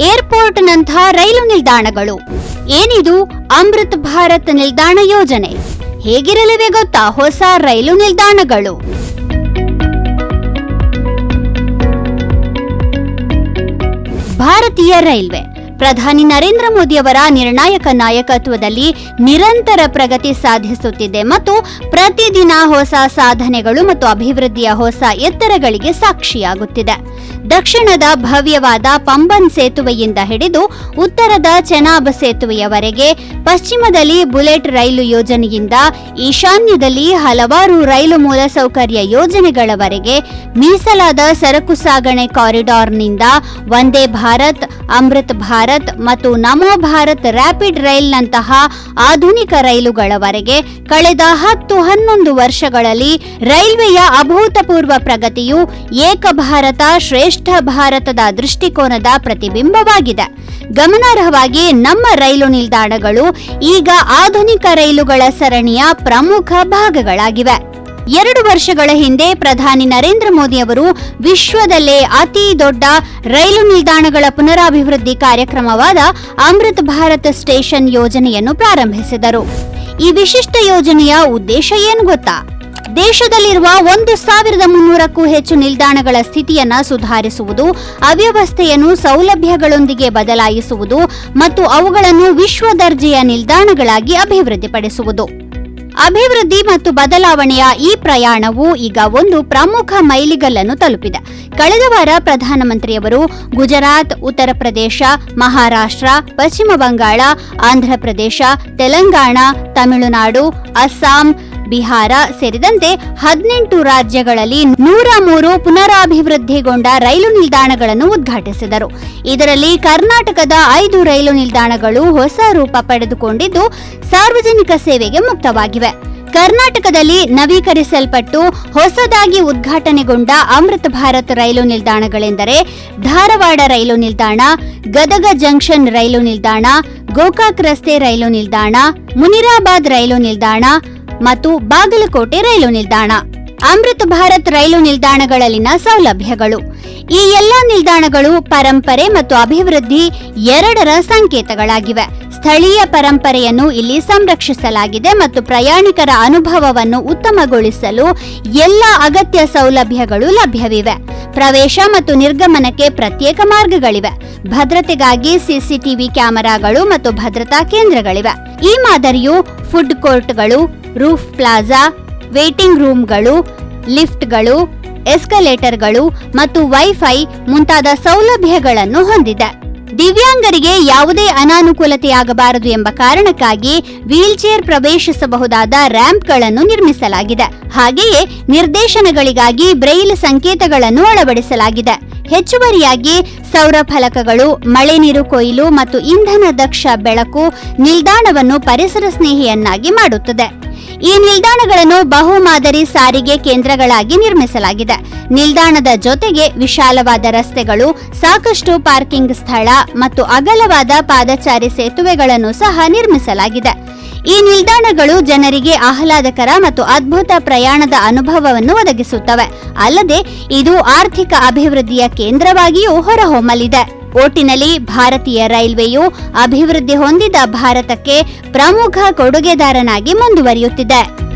ಏರ್ಪೋರ್ಟ್ನಂಥ ರೈಲು ನಿಲ್ದಾಣಗಳು. ಏನಿದು? ಅಮೃತ್ ಭಾರತ್ ನಿಲ್ದಾಣ ಯೋಜನೆ. ಹೇಗಿರಲಿವೆ ಗೊತ್ತಾ ಹೊಸ ರೈಲು ನಿಲ್ದಾಣಗಳು? ಭಾರತೀಯ ರೈಲ್ವೆ. ಪ್ರಧಾನಿ ನರೇಂದ್ರ ಮೋದಿಯವರ ನಿರ್ಣಾಯಕ ನಾಯಕತ್ವದಲ್ಲಿ ನಿರಂತರ ಪ್ರಗತಿ ಸಾಧಿಸುತ್ತಿದೆ ಮತ್ತು ಪ್ರತಿದಿನ ಹೊಸ ಸಾಧನೆಗಳು ಮತ್ತು ಅಭಿವೃದ್ಧಿಯ ಹೊಸ ಎತ್ತರಗಳಿಗೆ ಸಾಕ್ಷಿಯಾಗುತ್ತಿದೆ. ದಕ್ಷಿಣದ ಭವ್ಯವಾದ ಪಂಬನ್ ಸೇತುವೆಯಿಂದ ಹಿಡಿದು ಉತ್ತರದ ಚೆನಾಬ್ ಸೇತುವೆಯವರೆಗೆ ಪಶ್ಚಿಮದಲ್ಲಿ ಬುಲೆಟ್ ರೈಲು ಯೋಜನೆಯಿಂದ ಈಶಾನ್ಯದಲ್ಲಿ ಹಲವಾರು ರೈಲು ಮೂಲಸೌಕರ್ಯ ಯೋಜನೆಗಳವರೆಗೆ ಮೀಸಲಾದ ಸರಕು ಸಾಗಣೆ ಕಾರಿಡಾರ್ನಿಂದ ವಂದೇ ಭಾರತ್ ಅಮೃತ್ ಭಾರತ್ ಮತ್ತು ನಮೋ ಭಾರತ್ ರ್ಯಾಪಿಡ್ ರೈಲ್ನಂತಹ ಆಧುನಿಕ ರೈಲುಗಳವರೆಗೆ ಕಳೆದ ಹತ್ತು ಹನ್ನೊಂದು ವರ್ಷಗಳಲ್ಲಿ ರೈಲ್ವೆಯ ಅಭೂತಪೂರ್ವ ಪ್ರಗತಿಯು ಏಕ ಭಾರತ ಶ್ರೇಷ್ಠ ಭಾರತದ ದೃಷ್ಟಿಕೋನದ ಪ್ರತಿಬಿಂಬವಾಗಿದೆ. ಗಮನಾರ್ಹವಾಗಿ ನಮ್ಮ ರೈಲು ನಿಲ್ದಾಣಗಳು ಈಗ ಆಧುನಿಕ ರೈಲುಗಳ ಸರಣಿಯ ಪ್ರಮುಖ ಭಾಗಗಳಾಗಿವೆ. ಎರಡು ವರ್ಷಗಳ ಹಿಂದೆ ಪ್ರಧಾನಿ ನರೇಂದ್ರ ಮೋದಿ ಅವರು ವಿಶ್ವದಲ್ಲೇ ಅತಿ ದೊಡ್ಡ ರೈಲು ನಿಲ್ದಾಣಗಳ ಪುನರಾಭಿವೃದ್ಧಿ ಕಾರ್ಯಕ್ರಮವಾದ ಅಮೃತ್ ಭಾರತ್ ಸ್ಟೇಷನ್ ಯೋಜನೆಯನ್ನು ಪ್ರಾರಂಭಿಸಿದರು. ಈ ವಿಶಿಷ್ಟ ಯೋಜನೆಯ ಉದ್ದೇಶ ಏನು ಗೊತ್ತಾ? ದೇಶದಲ್ಲಿರುವ ಒಂದು ಸಾವಿರದ ಮುನ್ನೂರಕ್ಕೂ ಹೆಚ್ಚು ನಿಲ್ದಾಣಗಳ ಸ್ಥಿತಿಯನ್ನ ಸುಧಾರಿಸುವುದು, ಅವ್ಯವಸ್ಥೆಯನ್ನು ಸೌಲಭ್ಯಗಳೊಂದಿಗೆ ಬದಲಾಯಿಸುವುದು ಮತ್ತು ಅವುಗಳನ್ನು ವಿಶ್ವ ದರ್ಜೆಯ ನಿಲ್ದಾಣಗಳಾಗಿ ಅಭಿವೃದ್ಧಿಪಡಿಸುವುದು. ಅಭಿವೃದ್ಧಿ ಮತ್ತು ಬದಲಾವಣೆಯ ಈ ಪ್ರಯಾಣವು ಈಗ ಒಂದು ಪ್ರಮುಖ ಮೈಲಿಗಲ್ಲನ್ನು ತಲುಪಿದೆ. ಕಳೆದ ವಾರ ಪ್ರಧಾನಮಂತ್ರಿಯವರು ಗುಜರಾತ್, ಉತ್ತರ ಪ್ರದೇಶ, ಮಹಾರಾಷ್ಟ್ರ, ಪಶ್ಚಿಮ ಬಂಗಾಳ ಆಂಧ್ರಪ್ರದೇಶ ತೆಲಂಗಾಣ, ತಮಿಳುನಾಡು, ಅಸ್ಸಾಂ ಬಿಹಾರ ಸೇರಿದಂತೆ ಹದಿನೆಂಟು ರಾಜ್ಯಗಳಲ್ಲಿ ನೂರ ಮೂರು ಪುನರಾಭಿವೃದ್ಧಿಗೊಂಡ ರೈಲು ನಿಲ್ದಾಣಗಳನ್ನು ಉದ್ಘಾಟಿಸಿದರು. ಇದರಲ್ಲಿ ಕರ್ನಾಟಕದ ಐದು ರೈಲು ನಿಲ್ದಾಣಗಳು ಹೊಸ ರೂಪ ಪಡೆದುಕೊಂಡಿದ್ದು, ಸಾರ್ವಜನಿಕ ಸೇವೆಗೆ ಮುಕ್ತವಾಗಿವೆ. ಕರ್ನಾಟಕದಲ್ಲಿ ನವೀಕರಿಸಲ್ಪಟ್ಟು ಹೊಸದಾಗಿ ಉದ್ಘಾಟನೆಗೊಂಡ ಅಮೃತ ಭಾರತ್ ರೈಲು ನಿಲ್ದಾಣಗಳೆಂದರೆ ಧಾರವಾಡ ರೈಲು ನಿಲ್ದಾಣ, ಗದಗ ಜಂಕ್ಷನ್ ರೈಲು ನಿಲ್ದಾಣ, ಗೋಕಾಕ್ ರಸ್ತೆ ರೈಲು ನಿಲ್ದಾಣ, ಮುನಿರಾಬಾದ್ ರೈಲು ನಿಲ್ದಾಣ ಮತ್ತು ಬಾಗಲಕೋಟೆ ರೈಲು ನಿಲ್ದಾಣ. ಅಮೃತ ಭಾರತ್ ರೈಲು ನಿಲ್ದಾಣಗಳಲ್ಲಿನ ಸೌಲಭ್ಯಗಳು. ಈ ಎಲ್ಲಾ ನಿಲ್ದಾಣಗಳು ಪರಂಪರೆ ಮತ್ತು ಅಭಿವೃದ್ಧಿ ಎರಡರ ಸಂಕೇತಗಳಾಗಿವೆ. ಸ್ಥಳೀಯ ಪರಂಪರೆಯನ್ನು ಇಲ್ಲಿ ಸಂರಕ್ಷಿಸಲಾಗಿದೆ ಮತ್ತು ಪ್ರಯಾಣಿಕರ ಅನುಭವವನ್ನು ಉತ್ತಮಗೊಳಿಸಲು ಎಲ್ಲ ಅಗತ್ಯ ಸೌಲಭ್ಯಗಳು ಲಭ್ಯವಿವೆ. ಪ್ರವೇಶ ಮತ್ತು ನಿರ್ಗಮನಕ್ಕೆ ಪ್ರತ್ಯೇಕ ಮಾರ್ಗಗಳಿವೆ. ಭದ್ರತೆಗಾಗಿ ಸಿಸಿಟಿವಿ ಕ್ಯಾಮೆರಾಗಳು ಮತ್ತು ಭದ್ರತಾ ಕೇಂದ್ರಗಳಿವೆ. ಈ ಮಾದರಿಯು ಫುಡ್ ಕೋರ್ಟ್ಗಳು ರೂಫ್ ಪ್ಲಾಜಾ, ವೇಟಿಂಗ್ ರೂಮ್ಗಳು, ಲಿಫ್ಟ್ಗಳು, ಎಸ್ಕಲೇಟರ್ಗಳು ಮತ್ತು ವೈಫೈ ಮುಂತಾದ ಸೌಲಭ್ಯಗಳನ್ನು ಹೊಂದಿದೆ. ದಿವ್ಯಾಂಗರಿಗೆ ಯಾವುದೇ ಅನಾನುಕೂಲತೆಯಾಗಬಾರದು ಎಂಬ ಕಾರಣಕ್ಕಾಗಿ ವೀಲ್ಚೇರ್ ಪ್ರವೇಶಿಸಬಹುದಾದ ರ್ಯಾಂಪ್ಗಳನ್ನು ನಿರ್ಮಿಸಲಾಗಿದೆ. ಹಾಗೆಯೇ ನಿರ್ದೇಶನಗಳಿಗಾಗಿ ಬ್ರೈಲ್ ಸಂಕೇತಗಳನ್ನು ಅಳವಡಿಸಲಾಗಿದೆ. ಹೆಚ್ಚುವರಿಯಾಗಿ ಸೌರ ಫಲಕಗಳು, ಮಳೆ ನೀರು ಕೊಯ್ಲು ಮತ್ತು ಇಂಧನ ದಕ್ಷ ಬೆಳಕು ನಿಲ್ದಾಣವನ್ನು ಪರಿಸರ ಸ್ನೇಹಿಯನ್ನಾಗಿ ಮಾಡುತ್ತದೆ. ಈ ನಿಲ್ದಾಣಗಳನ್ನು ಬಹು ಮಾದರಿ ಸಾರಿಗೆ ಕೇಂದ್ರಗಳಾಗಿ ನಿರ್ಮಿಸಲಾಗಿದೆ. ನಿಲ್ದಾಣದ ಜೊತೆಗೆ ವಿಶಾಲವಾದ ರಸ್ತೆಗಳು, ಸಾಕಷ್ಟು ಪಾರ್ಕಿಂಗ್ ಸ್ಥಳ ಮತ್ತು ಅಗಲವಾದ ಪಾದಚಾರಿ ಸೇತುವೆಗಳನ್ನು ಸಹ ನಿರ್ಮಿಸಲಾಗಿದೆ. ಈ ನಿಲ್ದಾಣಗಳು ಜನರಿಗೆ ಆಹ್ಲಾದಕರ ಮತ್ತು ಅದ್ಭುತ ಪ್ರಯಾಣದ ಅನುಭವವನ್ನು ಒದಗಿಸುತ್ತವೆ. ಅಲ್ಲದೆ ಇದು ಆರ್ಥಿಕ ಅಭಿವೃದ್ಧಿಯ ಕೇಂದ್ರವಾಗಿಯೂ ಹೊರಹೊಮ್ಮಲಿದೆ. ಒಟ್ಟಿನಲ್ಲಿ ಭಾರತೀಯ ರೈಲ್ವೆಯು ಅಭಿವೃದ್ಧಿ ಹೊಂದಿದ ಭಾರತಕ್ಕೆ ಪ್ರಮುಖ ಕೊಡುಗೆದಾರನಾಗಿ ಮುಂದುವರಿಯುತ್ತಿದೆ.